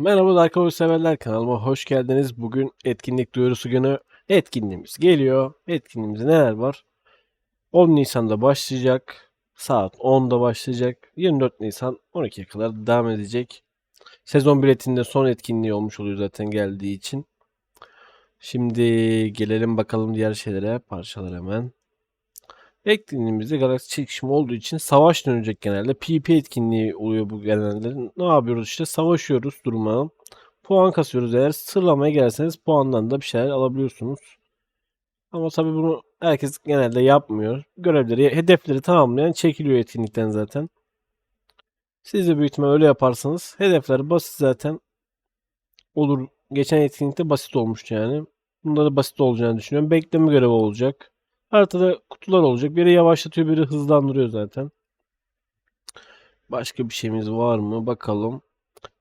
Merhaba Dark severler kanalıma hoş geldiniz. Bugün etkinlik duyurusu günü. Etkinliğimiz geliyor. Etkinliğimizde neler var? 10 Nisan'da başlayacak. Saat 10'da başlayacak. 24 Nisan 12'ye kadar devam edecek. Sezon biletinde son etkinliği olmuş oluyor zaten geldiği için. Şimdi gelelim bakalım diğer şeylere. Parçalar hemen. Etkinliğimizde galaksi çekişimi olduğu için savaş dönecek genelde. PvP etkinliği oluyor bu genelde. Ne yapıyoruz işte? Savaşıyoruz duruma. Puan kasıyoruz eğer. Sırlamaya gelirseniz puandan da bir şeyler alabiliyorsunuz. Ama tabii bunu herkes genelde yapmıyor. Görevleri, hedefleri tamamlayan çekiliyor etkinlikten zaten. Siz de büyük öyle yaparsanız hedefler basit zaten olur. Geçen etkinlikte basit olmuştu yani. Bunda da basit olacağını düşünüyorum. Bekleme görevi olacak. Haritada kutular olacak. Biri yavaşlatıyor, biri hızlandırıyor zaten. Başka bir şeyimiz var mı? Bakalım.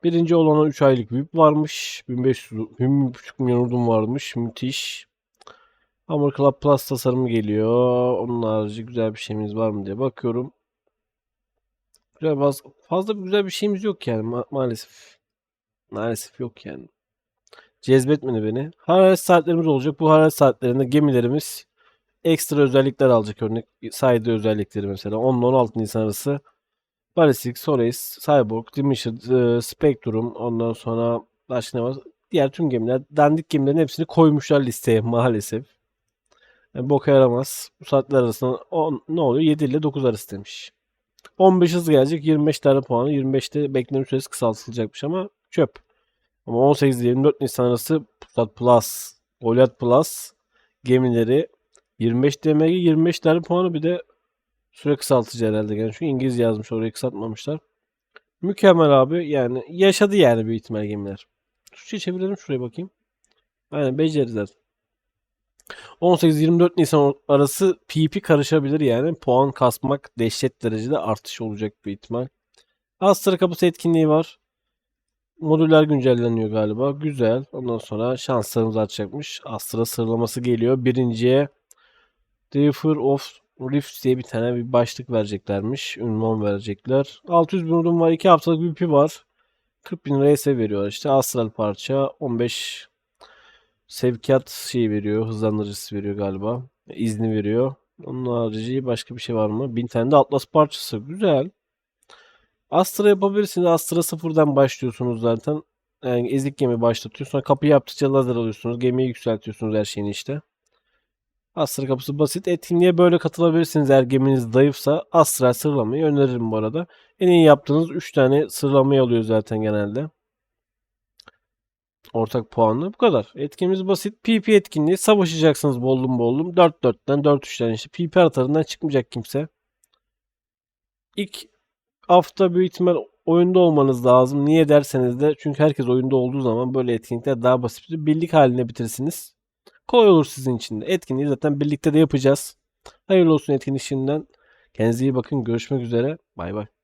Birinci olana 3 aylık VIP varmış. 1500 1,5 milyon ordum varmış. Müthiş. Hammer Club Plus tasarımı geliyor. Onun harici güzel bir şeyimiz var mı diye bakıyorum. Güzel fazla, fazla güzel bir şeyimiz yok yani ma- maalesef. Maalesef yok yani. Cezbetmedi beni. Hararet saatlerimiz olacak. Bu hararet saatlerinde gemilerimiz ekstra özellikler alacak örnek saydığı özellikleri mesela 10 ile 16 Nisan arası Ballistic, Solace, Cyborg, Dimension, e, Spectrum ondan sonra başka ne var? Diğer tüm gemiler dandik gemilerin hepsini koymuşlar listeye maalesef. Yani boka yaramaz. Bu saatler arasında on, ne oluyor? 7 ile 9 arası demiş. 15 hız gelecek 25 tane puanı 25'te bekleme süresi kısaltılacakmış ama çöp. Ama 18 ile 24 Nisan arası Pusat Plus, Goliath Plus gemileri 25 DMG 25 tane puanı bir de süre kısaltıcı herhalde. Yani çünkü İngiliz yazmış orayı kısaltmamışlar. Mükemmel abi. Yani yaşadı yani büyük ihtimal gemiler. Türkçe çevirelim şuraya bakayım. Aynen beceririz zaten. 18-24 Nisan arası PP karışabilir yani. Puan kasmak dehşet derecede artış olacak büyük ihtimal. Astra kapısı etkinliği var. Modüller güncelleniyor galiba. Güzel. Ondan sonra şanslarımız artacakmış. Astra sıralaması geliyor. Birinciye Differ of Rift diye bir tane bir başlık vereceklermiş. Ünvan verecekler. 600 bin ürün var. 2 haftalık bir pi var. 40 bin RS veriyor işte. Astral parça 15 sevkiyat şey veriyor. Hızlandırıcısı veriyor galiba. İzni veriyor. Onun harici başka bir şey var mı? 1000 tane de Atlas parçası. Güzel. Astra yapabilirsiniz. Astra sıfırdan başlıyorsunuz zaten. Yani ezik gemi başlatıyor. Sonra kapı yaptıkça lazer alıyorsunuz. Gemiyi yükseltiyorsunuz her şeyini işte. Astra kapısı basit. Etkinliğe böyle katılabilirsiniz eğer geminiz zayıfsa. Astra sırlamayı öneririm bu arada. En iyi yaptığınız 3 tane sırlamayı alıyor zaten genelde. Ortak puanlı bu kadar. Etkinliğimiz basit. PP etkinliği savaşacaksınız bollum bollum. 4-4'ten 4-3'ten işte PP haritarından çıkmayacak kimse. İlk hafta büyük ihtimal oyunda olmanız lazım. Niye derseniz de çünkü herkes oyunda olduğu zaman böyle etkinlikler daha basit. Birlik haline bitirirsiniz. Kolay olur sizin için de. Etkinliği zaten birlikte de yapacağız. Hayırlı olsun etkinlik şimdiden. Kendinize iyi bakın. Görüşmek üzere. Bay bay.